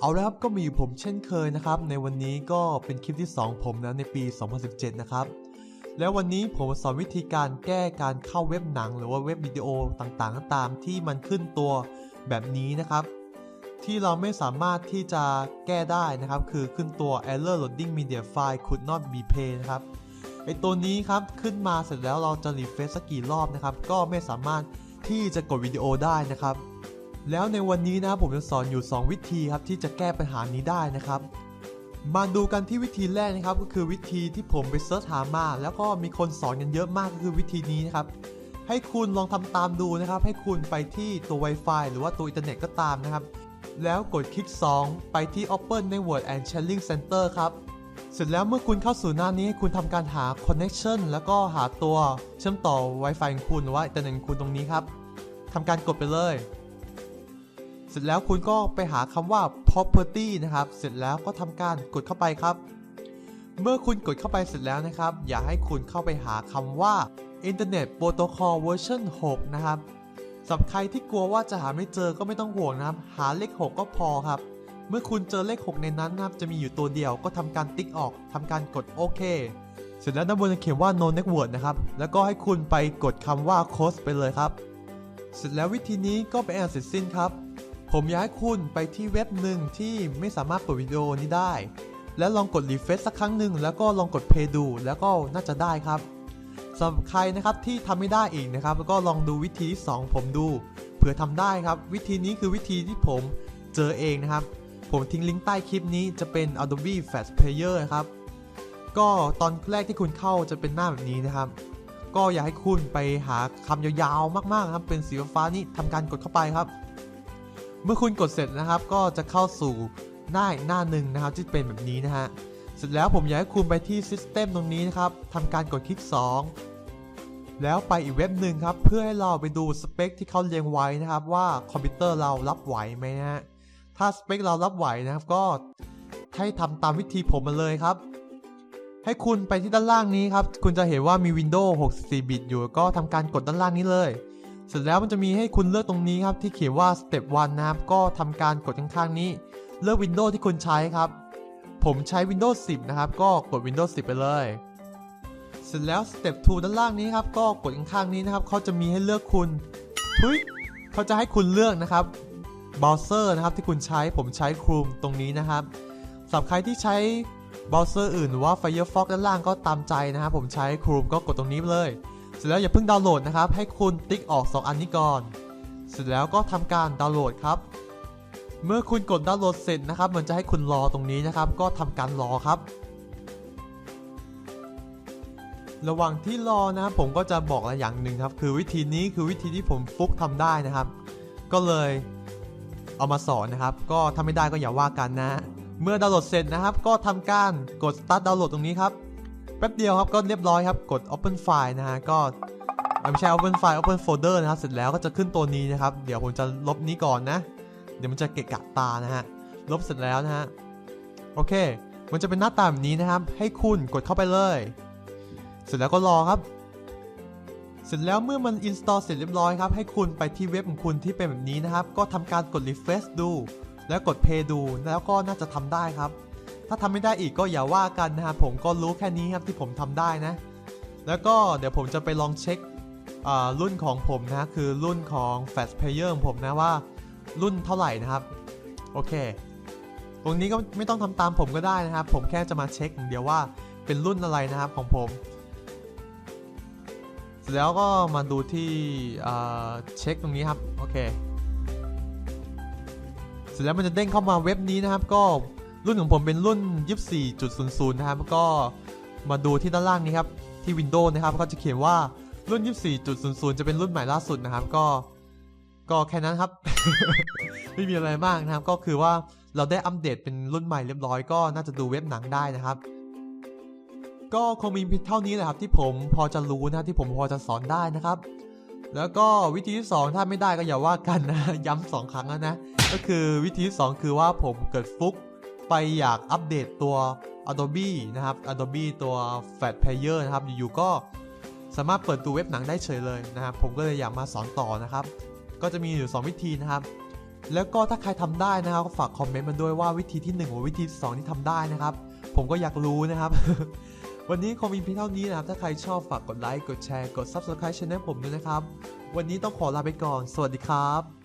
เอาละครับก็มีอยู่ผมเช่นเคยนะครับ ในวันนี้ก็เป็นคลิปที่ 2 ผมนะในปี 2017 นะครับ แล้ววันนี้ผมสอนวิธีการแก้การเข้าเว็บหนัง หรือว่าเว็บวิดีโอต่างๆ ตามที่มันขึ้นตัวแบบนี้นะครับ ที่เราไม่สามารถที่จะแก้ได้นะครับ คือขึ้นตัว error loading media file could not be played นะครับไอตัวนี้ครับขึ้นมาเสร็จแล้วเราจะรีเฟรชสักกี่รอบนะครับ ก็ไม่สามารถที่จะกดวิดีโอได้นะครับ แล้วในวันนี้นะผมจะสอนอยู่ 2 วิธีครับที่จะแก้ปัญหานี้ได้นะครับ มาดูกันที่วิธีแรกนะครับ ก็คือวิธีที่ผมไปเสิร์ชหามา แล้วก็มีคนสอนกันเยอะมากก็คือวิธีนี้นะครับ ให้คุณลองทำตามดูนะครับ ให้คุณไปที่ตัว Wi-Fi หรือว่าตัวอินเทอร์เน็ตก็ตามนะครับ แล้วกดคลิก 2 ไปที่ Open Network and Sharing Center ครับเสร็จแล้วเมื่อคุณเข้าสู่หน้านี้ให้คุณทำการหา Connection แล้วก็หาตัวเชื่อมต่อ Wi-Fi ของคุณหรือว่าอินเทอร์เน็ตของคุณตรงนี้ครับทำการกดไปเลย ร็จแล้วคุณก็ไปหาคำว่า property นะครับ เสร็จแล้วก็ทำการกดเข้าไปครับ เมื่อคุณกดเข้าไปเสร็จแล้วนะครับ อย่าให้คุณเข้าไปหาคำว่า Internet Protocol Version 6 นะครับสำหรับใครที่กลัวว่าจะหาไม่เจอก็ไม่ต้องห่วงนะครับ หาเลข 6 ก็พอครับ เมื่อคุณเจอเลข 6 ในนั้นนะครับ จะมีอยู่ตัวเดียวก็ทำการติ๊กออกทำการกดโอเค เสร็จแล้วด้านบนจะเขียนว่า no network นะครับ แล้วก็ให้คุณไปกดคำว่า close ไปเลยครับ เสร็จแล้ววิธีนี้ก็เป็นอันเสร็จสิ้นครับ ผมอยากให้คุณไปที่เว็บหนึ่งที่ไม่สามารถเปิดวิดีโอนี้ได้ แล้วลองกดรีเฟซสักครั้งหนึ่งแล้วก็ลองกดเพย์ดูแล้วก็น่าจะได้ครับสำหรับใครนะครับที่ทำไม่ได้อีกนะครับ แล้วก็ลองดูวิธีที่2ผมดูเผื่อทำได้ครับ วิธีนี้คือวิธีที่ผมเจอเองนะครับ ผมทิ้งลิงก์ใต้คลิปนี้จะเป็น Adobe Flash Player ครับ ก็ตอนแรกที่คุณเข้าจะเป็นหน้าแบบนี้นะครับ ก็อยากให้คุณไปหาคำยาวๆมากๆครับ เป็นสีฟ้าๆนี่ทำการกดเข้าไปครับ เมื่อคุณกดเสร็จนะครับ ก็จะเข้าสู่หน้าอีกหน้าหนึ่งนะครับที่เป็นแบบนี้นะฮะเสร็จแล้วผมอยากให้คุณไปที่ System ตรงนี้นะครับทำการกดคลิก 2 แล้วไปอีกเว็บหนึ่งครับ เพื่อให้เราไปดูสเปคที่เขาเรียงไว้นะครับ ว่าคอมพิวเตอร์เรารับไหวไหมนะฮะถ้าสเปคเรารับไหวนะครับ ก็ให้ทำตามวิธีผมมาเลยครับ ให้คุณไปที่ด้านล่างนี้ครับ คุณจะเห็นว่ามี Windows 64 บิตอยู่ ก็ทำการกดด้านล่างนี้เลย เสร็จแล้วมันจะมีให้คุณเลือกตรงนี้ครับที่เขียนว่า Step 1นะครับก็ทำการกดข้างๆนี้ เลือก Windows ที่คุณใช้ครับ ผมใช้ Windows 10 นะครับ ก็กด Windows 10 ไปเลย เสร็จแล้ว Step 2 ด้านล่างนี้ครับ ก็กดข้างๆนี้นะครับเขาจะมีให้เลือกคุณทุยเขาจะให้คุณเลือกนะครับเบราว์เซอร์นะครับที่คุณใช้ผมใช้ Chrome ตรงนี้นะครับสำหรับใครที่ใช้เบราว์เซอร์อื่นหรือว่า Firefox ด้านล่างก็ตามใจนะครับผมใช้ Chrome ก็กดตรงนี้เลย เสร็จแล้วอย่าเพิ่งดาวน์โหลดนะครับ ให้คุณติ๊กออก 2 อันนี้ก่อน เสร็จแล้วก็ทำการดาวน์โหลดครับ เมื่อคุณกดดาวน์โหลดเสร็จนะครับ มันจะให้คุณรอตรงนี้นะครับ ก็ทำการรอครับ ระหว่างที่รอนะครับผมก็จะบอกอะไรอย่างหนึ่งครับ คือวิธีนี้คือวิธีที่ผมฟุกทำได้นะครับ ก็เลยเอามาสอนนะครับ ก็ถ้าไม่ได้ก็อย่าว่ากันนะ เมื่อดาวน์โหลดเสร็จนะครับ ก็ทำการกด start ดาวน์โหลดตรงนี้ครับ แป๊บเดียวครับก็เรียบร้อยครับ กด open file นะฮะ ก็ไม่ใช่ open file open folder นะครับ เสร็จแล้วก็จะขึ้นตัวนี้นะครับ เดี๋ยวผมจะลบนี้ก่อนนะ เดี๋ยวมันจะเกะกะตานะฮะ ลบเสร็จแล้วนะฮะ โอเค มันจะเป็นหน้าตาแบบนี้นะครับ ให้คุณกดเข้าไปเลย เสร็จแล้วก็รอครับ เสร็จแล้วเมื่อมัน install เสร็จเรียบร้อยครับ ให้คุณไปที่เว็บของคุณที่เป็นแบบนี้นะครับ ก็ทำการกด refresh ดู แล้วกด play ดู แล้วก็น่าจะทำได้ครับ ถ้าทำไม่ได้อีกก็อย่าว่ากันนะครับผมก็รู้แค่นี้ครับที่ผมทำได้นะ แล้วก็เดี๋ยวผมจะไปลองเช็ครุ่นของผมนะคือรุ่นของ Flash Player ของผมนะว่ารุ่นเท่าไหร่นะครับ โอเค ตรงนี้ก็ไม่ต้องทำตามผมก็ได้นะครับ ผมแค่จะมาเช็คอย่างเดียวว่าเป็นรุ่นอะไรนะครับของผม แล้วก็มาดูที่เช็คตรงนี้ครับ โอเค เสร็จแล้วมันจะเด้งเข้ามาเว็บนี้นะครับ ก็ รุ่นของผมเป็นรุ่น 24.00 นะครับก็มาดูที่ด้านล่างนี้ครับ ที่ Windows นะครับ ก็จะเขียนว่ารุ่น 24.00 จะเป็นรุ่นใหม่ล่าสุดนะครับ ก็ ก็แค่นั้นครับ ไม่มีอะไรมากนะครับ ก็คือว่าเราได้อัปเดตเป็นรุ่นใหม่เรียบร้อยก็น่าจะดูเว็บหนังได้นะครับ ก็คงมีเพียงเท่านี้แหละครับที่ผมพอจะรู้นะที่ผมพอจะสอนได้นะครับ แล้วก็วิธีที่สองถ้าไม่ได้ก็อย่าว่ากันนะ ย้ำสองครั้งแล้วนะ ก็คือวิธีที่สองคือว่าผมเกิดฟุก ไปอยากอัปเดตตัว Adobe นะครับ Adobe ตัว Flash Player นะครับ อยู่ๆก็สามารถเปิดดูเว็บหนังได้เฉยเลยนะครับ ผมก็เลยอยากมาสอนต่อนะครับ ก็จะมีอยู่ 2 วิธีนะครับ แล้วก็ถ้าใครทำได้นะครับก็ฝากคอมเมนต์มาด้วยว่าวิธีที่1หรือวิธี2ที่ทำได้นะครับ ผมก็อยากรู้นะครับ วันนี้คงมีเพียงเท่านี้นะครับ ถ้าใครชอบฝากกดไลค์ กดแชร์ กด Subscribe channel ผมด้วยนะครับ วันนี้ต้องขอลาไปก่อน สวัสดีครับ